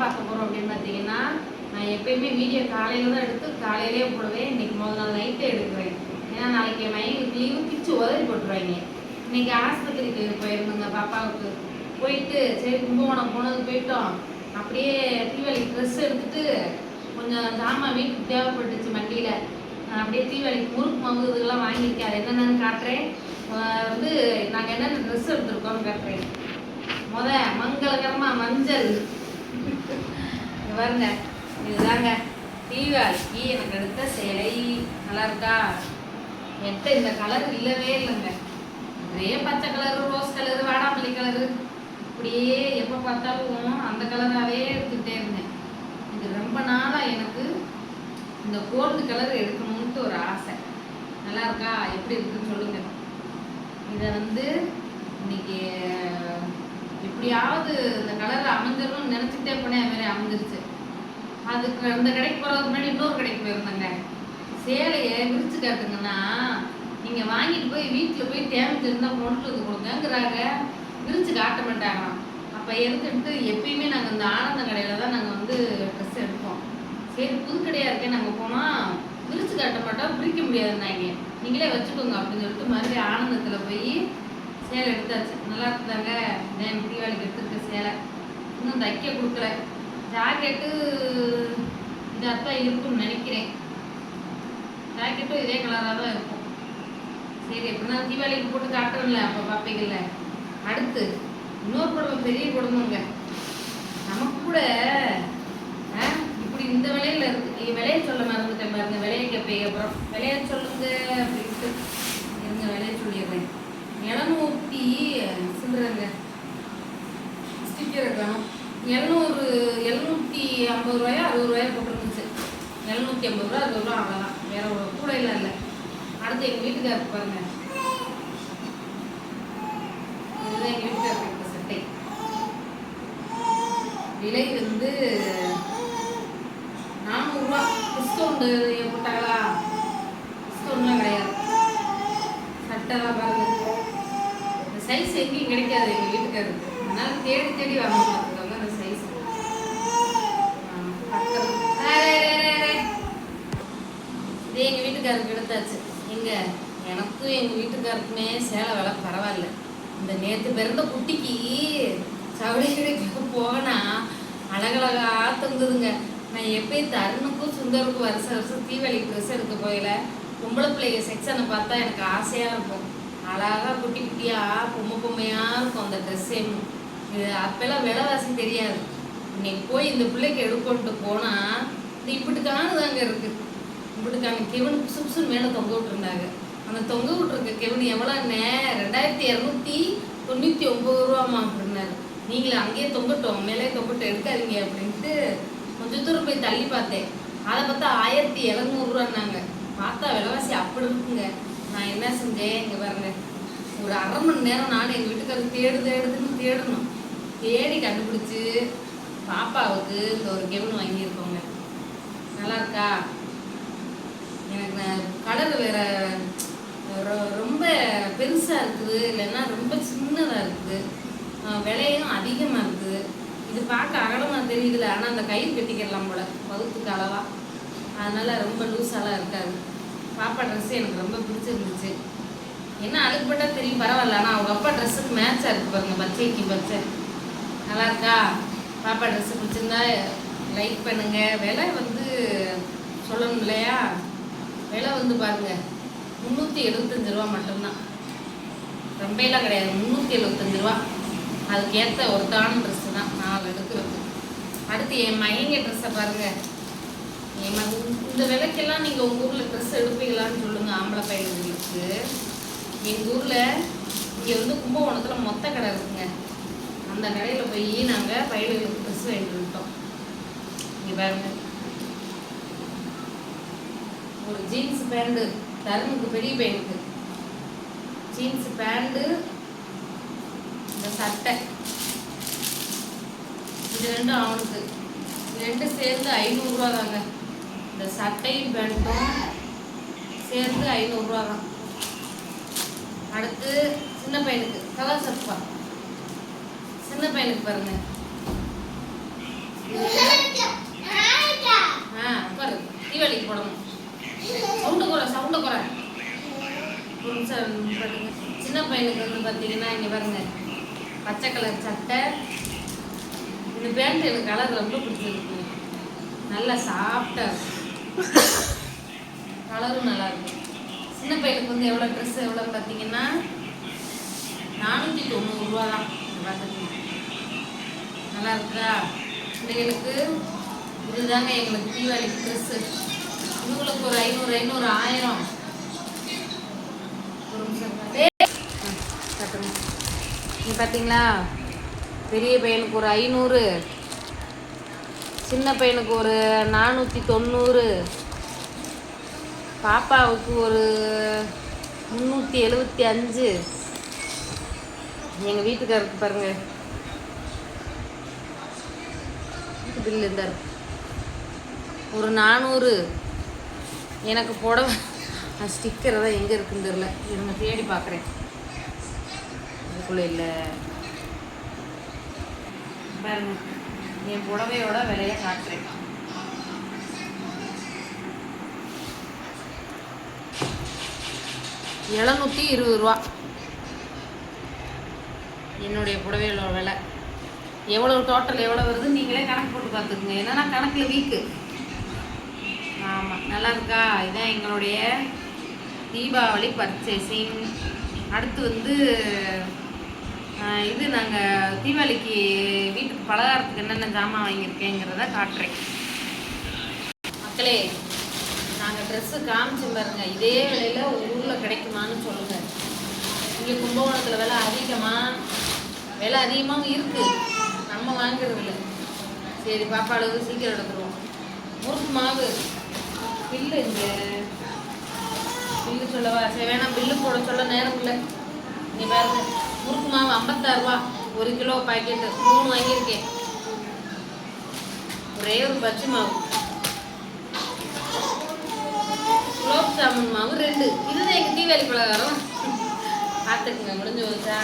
பார்க்க போகிறோம் அப்படின்னு பார்த்தீங்கன்னா நான் எப்பயுமே வீடியோ காலையில் தான் எடுத்து காலையிலே போடுவேன். இன்றைக்கி முதல் நாள் நைட்டே எடுக்கிறேன். ஏன்னா நாளைக்கு என் லீவு பிச்சு உதவி போட்டுருவாங்க. இன்னைக்கு ஆஸ்பத்திரிக்கு போயிருந்தோங்க பாப்பாவுக்கு. போயிட்டு சரி கும்பகோணம் போனது போயிட்டோம். அப்படியே தீவாளிக்கு ட்ரெஸ் எடுத்துட்டு கொஞ்சம் ஜாமான் வீட்டுக்கு தேவைப்பட்டுச்சு வண்டியில். அப்படியே தீபாவளிக்கு முறுக்கு மாவு இதெல்லாம் வாங்கியிருக்கேன். அது என்னென்னு காட்டுறேன். வந்து நாங்கள் என்னென்ன ட்ரெஸ் எடுத்துருக்கோம்னு காட்டுறேன். முத மங்களகரமாக மஞ்சள். பாருங்க. இதுதாங்க. தீபாவளிக்கு எனக்கு எடுத்த சேலை. நல்லா இருக்கா என்கிட்ட இந்த கலர் இல்லவே இல்லைங்க. ஒரே பச்சை கலரு ரோஸ் கலரு வாடாமல்லி கலரு இப்படியே எப்போ பார்த்தாலும் அந்த கலராகவே எடுத்துக்கிட்டே இருந்தேன். இது ரொம்ப நாளாக எனக்கு இந்த கோல்டு கலர் எடுக்கணும்ட்டு ஒரு ஆசை. நல்லா இருக்கா எப்படி இருக்குன்னு சொல்லுங்க. இதை வந்து இன்னைக்கு எப்படியாவது இந்த கலர் அமைஞ்சிடணும்னு நினச்சிக்கிட்டே போனேன். அது மாதிரி அமைஞ்சிருச்சு. அதுக்கு அந்த கடைக்கு போகிறதுக்கு முன்னாடி இன்னொரு கடைக்கு போயிருந்தேங்க. சேலையை விரிச்சு காட்டுங்கன்னா நீங்கள் வாங்கிட்டு போய் வீட்டில் போய் தேவைச்சிருந்தா கொண்டு வந்து கொடுங்கங்கிறாங்க. விரிச்சு காட்ட மாட்டாங்களாம். அப்போ எடுத்துட்டு எப்பயுமே நாங்கள் இந்த ஆனந்த கடையில் தான் நாங்கள் வந்து ட்ரெஸ் எடுப்போம். சரி புது கடையாக இருக்கேன் நாங்கள் போனால் விரிச்சு காட்ட மாட்டோம் பிரிக்க முடியாதுன்னாங்க நீங்களே வச்சுக்கோங்க அப்படின்னு சொல்லிட்டு மறுபடியும் ஆனந்தத்தில் போய் சேலை எடுத்தாச்சு. நல்லா இருந்தாங்க என் தீபாவளிக்கு எடுத்துருக்க சேலை. இன்னும் தைக்க கொடுக்கல. ஜாக்கெட்டு இதாக தான் இருக்கும்னு நினைக்கிறேன். ஜாக்கெட்டும் இதே கலராக தான் இருக்கும். சரி எப்படின்னா தீபாவளிக்கு போட்டு காட்டுறோம்ல அப்போ பார்ப்பீங்கல்ல அடுத்து இன்னொரு குடும்பம் பெரிய குடும்பங்க நமக்கு கூட ஆ, இப்படி இந்த விலையில இருக்கு. விலையை சொல்ல மறந்துட்டேன் பாருங்க. விலையை கேட்பீங்க அப்புறம் விலையை சொல்லுங்க அப்படின்ட்டு இருங்க விலையை சொல்லிடுறேன். எழுநூத்தி சொல்கிறேங்க ஸ்டிக்கர் இருக்கணும் எழுநூறு எழுநூற்றி ஐம்பது ரூபாயோ அறுபது ரூபாயா போட்டுருந்துச்சு. எழுநூத்தி ஐம்பது ரூபா அறுபது ரூபா அவ்வளோதான் வேற ஒரு கூட இல்லை. இல்லை அடுத்து எங்கள் வீட்டுக்காரருக்கு பாருங்க. இதுதான் எங்கள் வீட்டுக்காரருக்கு சட்டை. விலை வந்து நானூறுரூவா டிஸ்கவுண்டு போட்டாங்களா? டிஸ்கவுண்ட்லாம் கிடையாது. சட்டைலாம் பாருங்க. இந்த சைஸ் எங்கேயும் கிடைக்காது எங்கள் வீட்டுக்காரருக்கு. அதனால தேடி தேடி வரணும் பார்த்துக்கோங்க அந்த சைஸ் இது எங்கள் வீட்டுக்காரருக்கு எடுத்தாச்சு. எங்க? எனக்கும் எங்கள் வீட்டுக்காருக்குமே சேலை வேலை பரவாயில்ல. இந்த நேற்று பிறந்த குட்டிக்கு சவுளி கிடைக்க போனால் அழகழகா தொங்குதுங்க. நான் எப்பயும் தருணுக்கும் சுந்தருக்கும் வருஷம் வருஷம் தீபாவளி ட்ரெஸ் எடுக்க போயில பொம்பளை பிள்ளைங்க செக்ஷனை பார்த்தா எனக்கு ஆசையாக இருக்கும். அழகாக குட்டி குட்டியாக பொம்மை பொம்மையாக இருக்கும் அந்த ட்ரெஸ்ஸே இது அப்பெல்லாம் விலைவாசி தெரியாது. இன்னைக்கு போய் இந்த பிள்ளைக்கு எடுக்கொண்டு போனால் இது இருக்குது இருக்கு இப்படிக்கான கெவன் புசு புசுன்னு மேலே தொங்க விட்டுருந்தாங்க. அந்த தொங்க விட்டுருக்க கெவன் எவ்வளோண்ணே ரெண்டாயிரத்தி இரநூத்தி தொண்ணூற்றி ஒம்பது ரூபாமா அப்படின்னாரு. நீங்களே அங்கேயே தொங்கட்டும் மேலே தொங்கட்டும் எடுக்காதீங்க அப்படின்ட்டு கொஞ்சம் தூரம் போய் தள்ளி பார்த்தேன். அதை பார்த்தா ஆயிரத்தி இரநூறுவான்னாங்க பார்த்தா விலைவாசி அப்படி இருக்குங்க. நான் என்ன செஞ்சேன் இங்கே பாருங்க. ஒரு அரை மணி நேரம் நானும் எங்கள் வீட்டுக்காரர் தேடு தேடுதுன்னு தேடணும். தேடி கண்டுபிடிச்சி பாப்பாவுக்கு இந்த ஒரு கெவன் வாங்கியிருக்கோங்க. நல்லா இருக்கா? வேற ரொ- ரொம்ப பெருசாக இருக்குது இல்லைன்னா ரொம்ப சின்னதாக இருக்குது. விலையும் அதிகமாக இருக்குது. இது பார்க்க அகலமாக தெரியுதுல ஆனால் அந்த கயிறு கட்டிக்கிடலாம் போல வகுத்துக்கு அளவா. அதனால ரொம்ப லூஸாலாம் இருக்காது. பாப்பா ட்ரெஸ் எனக்கு ரொம்ப பிடிச்சிருந்துச்சு. என்ன அழுக்குப்பட்டா தெரியும் பரவாயில்ல ஆனால் அவங்க அப்பா ட்ரெஸ்ஸுக்கு மேட்சாக இருக்கு பாருங்க பச்சைக்கு பச்சை. நல்லா இருக்கா? பாப்பா ட்ரெஸ்ஸு பிடிச்சிருந்தா லைக் பண்ணுங்க. விலை வந்து சொல்லணும் இல்லையா? விலை வந்து பாருங்க முந்நூற்றி எழுபத்தஞ்சு ரூபா மட்டும்தான். ரொம்பலாம் கிடையாது முந்நூற்றி எழுபத்தஞ்சு ரூபா. அதுக்கேற்ற ஒருத்தான ட்ரெஸ்ஸு தான் நாலு எடுக்கிறது. அடுத்து என் மயங்க ட்ரெஸ்ஸை பாருங்கள் என் மக இந்த விலைக்கெல்லாம் நீங்கள் உங்கள் ஊரில் ட்ரெஸ் எடுப்பீங்களான்னு சொல்லுங்கள் ஆம்பளை பையன்களுக்கு. எங்கள் ஊரில் இங்கே வந்து கும்பகோணத்தில் மொத்த கடை இருக்குங்க. அந்த கடையில் போய் நாங்கள் பயிர்களுக்கு ட்ரெஸ் வாங்கிட்டு விட்டோம் இங்கே பாருங்கள் ஒரு ஜீன்ஸ் பேண்ட்டு தருணுக்கு பெரிய பையனுக்கு ஜீன்ஸ் பேண்ட்டு இந்த சட்டை. இது ரெண்டும் அவனுக்கு. இது ரெண்டும் சேர்ந்து ஐநூறுரூவா தாங்க இந்த சட்டையும் பேண்ட்டும் சேர்ந்து ஐநூறுரூவா தான் அடுத்து சின்ன பையனுக்கு கலர் சப்பா சின்ன பையனுக்கு பாருங்க. ஆ உட்காரு தீபாவளிக்கு போடணும். சவுண்டு குறை சவுண்டு குறை. ஒரு நிமிஷம் சின்ன பையனுக்கு வந்து பார்த்தீங்கன்னா இங்கே பாருங்க. பச்சை கலர் சட்டை. இந்த பேண்ட் எனக்கு கலர் ரொம்ப பிடிச்சிருக்கு. நல்லா சாஃப்டாக இருக்கும் கலரும் நல்லா இருக்கும் சின்ன பையனுக்கு வந்து எவ்வளோ ட்ரெஸ் எவ்வளோ பார்த்தீங்கன்னா நானூற்றி தொண்ணூறுரூவா தான் இங்க பார்த்துக்கோங்க நல்லா இருக்கா? பிள்ளைகளுக்கு இதுதாங்க எங்களுக்கு தீபாவளிக்கு ட்ரெஸ்ஸு இவங்களுக்கு ஒரு ஐநூறு ஐநூறு ஆயிரம். ஒரு பார்த்தீங்களா பெரிய பையனுக்கு ஒரு ஐநூறு. சின்ன பையனுக்கு ஒரு நானூற்றி தொண்ணூறு. பாப்பாவுக்கு ஒரு முந்நூற்றி எழுபத்தி அஞ்சு. எங்கள் வீட்டுக்காரருக்கு பாருங்க. பில்லு இருந்தார் ஒரு நானூறு. எனக்கு புடவை ஸ்டிக்கர் தான் எங்கே இருக்குன்னு தெரில இருங்க தேடி பார்க்குறேன். அதுக்குள்ளே இல்லை. பாருங்க என் புடவையோட விலையை காட்டுறேன். எழுநூற்றி இருபது ரூபா. என்னுடைய புடவையோட விலை. எவ்வளோ டோட்டல் எவ்வளோ வருது நீங்களே கணக்கு போட்டு பார்த்துக்குங்க. ஏன்னா நான் கணக்கில் வீக்கு ஆமாம் நல்லா இருக்கா இதான் எங்களுடைய தீபாவளி பர்ச்சேசிங் அடுத்து வந்து இது நாங்கள் தீபாவளிக்கு வீட்டுக்கு பலகாரத்துக்கு என்னென்ன ஜாமான் வாங்கியிருக்கேங்கிறத காட்டுறேன். மக்களே நாங்கள் ட்ரெஸ்ஸு காமிச்சு பாருங்க. இதே விலையில் ஊரில் கிடைக்குமான்னு சொல்லுங்கள் இங்கே கும்பகோணத்தில் விலை அதிகமாக விலை அதிகமாகவும் இருக்குது நம்ம வாங்குறது இல்லை சரி பாப்பா அளவு சீக்கிரம் எடுத்துருவோம். முறுக்கு மாவு. பில்லு இங்கே. பில்லு சொல்லவா? சரி வேணாம் பில்லு போட சொல்ல நேரம் இல்லை. நீ பாருங்க. முறுக்கு மாவு ஐம்பத்தாறு ரூபா. ஒரு கிலோ பாக்கெட்டு மூணு வாங்கியிருக்கேன். ஒரே ஒரு பச்சை மாவு. குலோப் ஜாமுன் மாவு ரெண்டு. இதுதான் எங்கள் தீபாவளி பலகாரம். பார்த்துக்குங்க முடிஞ்சு போச்சா?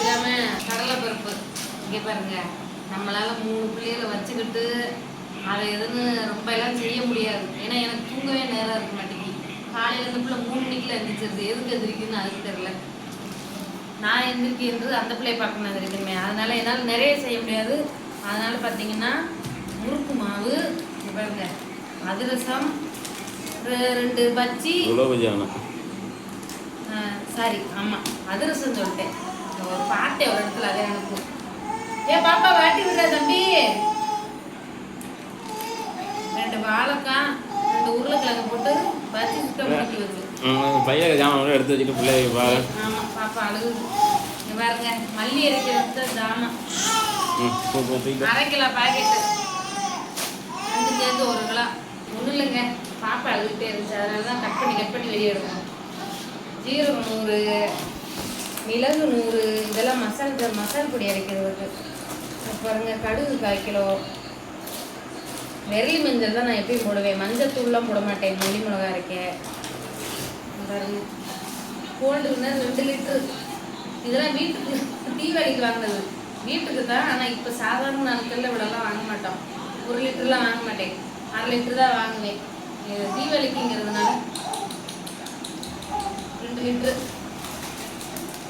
இல்லாமல் கடலைப்பருப்பு. இங்கே பாருங்க. நம்மளால் மூணு பிள்ளைகளை வச்சுக்கிட்டு அதை எதுன்னு ரொம்ப எல்லாம் செய்ய முடியாது. ஏன்னா எனக்கு தூங்கவே நேரம் இருக்க மாட்டேங்குது. காலையில இருந்து பிள்ளை மூணு மணிக்குள்ள எந்திரிச்சிருது. எதுக்கு எந்திரிக்குன்னு அதுக்கு தெரியல. நான் எந்திரிக்கிறது அந்த பிள்ளைய பார்க்கணும் எந்திரிக்கணுமே அதனால என்னால் நிறைய செய்ய முடியாது. அதனால பார்த்தீங்கன்னா முறுக்கு மாவு பாருங்க அதிரசம் ரெண்டு பஜ்ஜி. சாரி ஆமாம் அதிரசம் சொல்லிட்டேன். இந்த ஒரு பாட்டை ஒரு இடத்துல அதே அனுப்பும். ஏ பாப்பா வாட்டி விடுற தம்பி. ரெண்டு வாழைக்காய் ரெண்டு உருளைக்கிழங்கு போட்டு பஜ்ஜி சுத்தம் பண்ணி வச்சு. பையன் ஜாமான் எடுத்து வச்சுட்டு பிள்ளைய பா ஆமாம் பாப்பா அழுகுது. இங்க பாருங்க மல்லி அரைக்கிறது ஜாமான். அரை கிலோ பாக்கெட்டு. ரெண்டு சேர்ந்து ஒரு கிலோ. ஒன்றும் இல்லைங்க பாப்பா அழுதுகிட்டே இருந்துச்சு. அதனால தான் கட் பண்ணி கட் பண்ணி வெளியே எடுக்கணும் ஜீரகம் நூறு மிளகு நூறு இதெல்லாம் மசால் மசால் பொடி அப்புறம் பாருங்க கடுகு கால் கிலோ. வெள்ளி மஞ்சள் தான் நான் எப்பயும் போடுவேன். மஞ்சள் தூள்லாம் போட மாட்டேன். மல்லி மிளகா அரைக்க இங்க ரெண்டு லிட்டரு. இதெல்லாம் வீட்டுக்கு தீவாளிக்கு வாங்கினது. வீட்டுக்கு தான். ஆனால் இப்போ சாதாரண நாட்களில் இவ்வளோலாம் வாங்க மாட்டோம். ஒரு லிட்டர்லாம் வாங்க மாட்டேன். அரை லிட்டர் தான் வாங்குவேன். இது ரெண்டு லிட்டரு.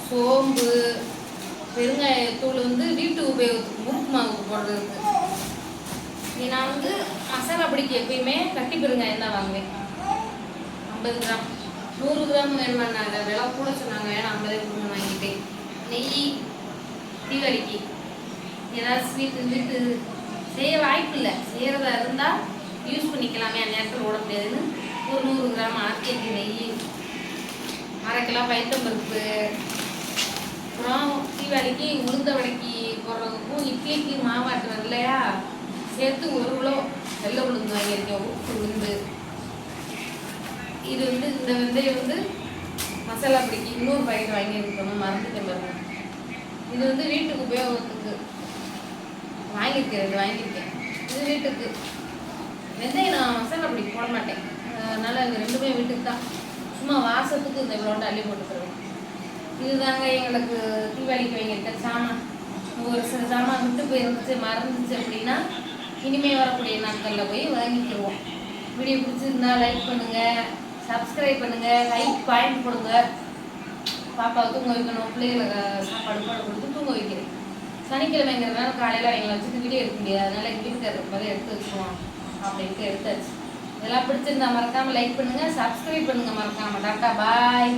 சோம்பு பெருங்காயத்தூள் வந்து வீட்டு உபயோகத்துக்கு முறுக்கு மாவுக்கு போடுறதுக்கு. நான் வந்து மசாலா பொடிக்கு எப்பயுமே கட்டி பெருங்காயம் தான் வாங்குவேன். ஐம்பது கிராம். நூறு கிராம் வேணுமான்னாங்க விலை கூட சொன்னாங்க. வேணாம் ஐம்பது கிராம் வாங்கிட்டேன். நெய் தீபாவளிக்கு ஏதாவது ஸ்வீட்டு வீட்டு செய்ய வாய்ப்பு இல்லை. செய்கிறதா இருந்தால் யூஸ் பண்ணிக்கலாமே. அந்த நேரத்தில் ஓட முடியாதுன்னு ஒரு நூறு கிராம் ஆர்கேஜி நெய் அரை கிலோ பைத்தம்பருப்பு அப்புறம் தீபாவளிக்கு உளுந்த வடைக்கு போடுறதுக்கும் இட்லிக்கு மாவாட்டுறது இல்லையா? சேர்த்து ஒரு கிலோ வெள்ளை உளுந்து வாங்கியிருக்கேன். உப்பு உளுந்து. இது வந்து இந்த வெந்தயம் வந்து மசாலா பிடிக்கு இன்னொரு பாக்கெட் வாங்கியிருக்கணும் மறந்துட்டேன் பாருங்க. இது வந்து வீட்டுக்கு உபயோகத்துக்கு வாங்கியிருக்கேன் இது வாங்கியிருக்கேன். இது வீட்டுக்கு. வெந்தயம் நான் மசாலா பிடிக்க போட மாட்டேன். அதனால எங்கள் ரெண்டுமே வீட்டுக்கு தான். சும்மா வாசத்துக்கு இந்த இவ்வளோண்டு அள்ளி போட்டுக்கிறேன் இதுதாங்க எங்களுக்கு தீபாவளிக்கு வாங்கியிருக்கேன் சாமான். ஒரு சில சாமான் விட்டு போயிருந்துச்சு மறந்துச்சு அப்படின்னா இனிமேல் வரக்கூடிய நாட்களில் போய் வாங்கிக்கிடுவோம் வீடியோ பிடிச்சிருந்தா லைக் பண்ணுங்க சப்ஸ்கிரைப் பண்ணுங்க லைக் பாயிண்ட் கொடுங்க. பாப்பாவை தூங்க வைக்கணும் பிள்ளைகளை சாப்பாடு பாடு கொடுத்து தூங்க வைக்கிறேன். சனிக்கிழமைங்கிறதுனால காலையில் அவங்களை வச்சுட்டு வீடியோ எடுக்க முடியாது. அதனால எங்கள் வீட்டுக்காரர் எடுத்து வச்சுக்குவோம் அப்படின்ட்டு எடுத்தாச்சு. இதெல்லாம் பிடிச்சிருந்தா மறக்காமல் லைக் பண்ணுங்கள் சப்ஸ்கிரைப் பண்ணுங்கள் மறக்காமல் டாட்டா பாய்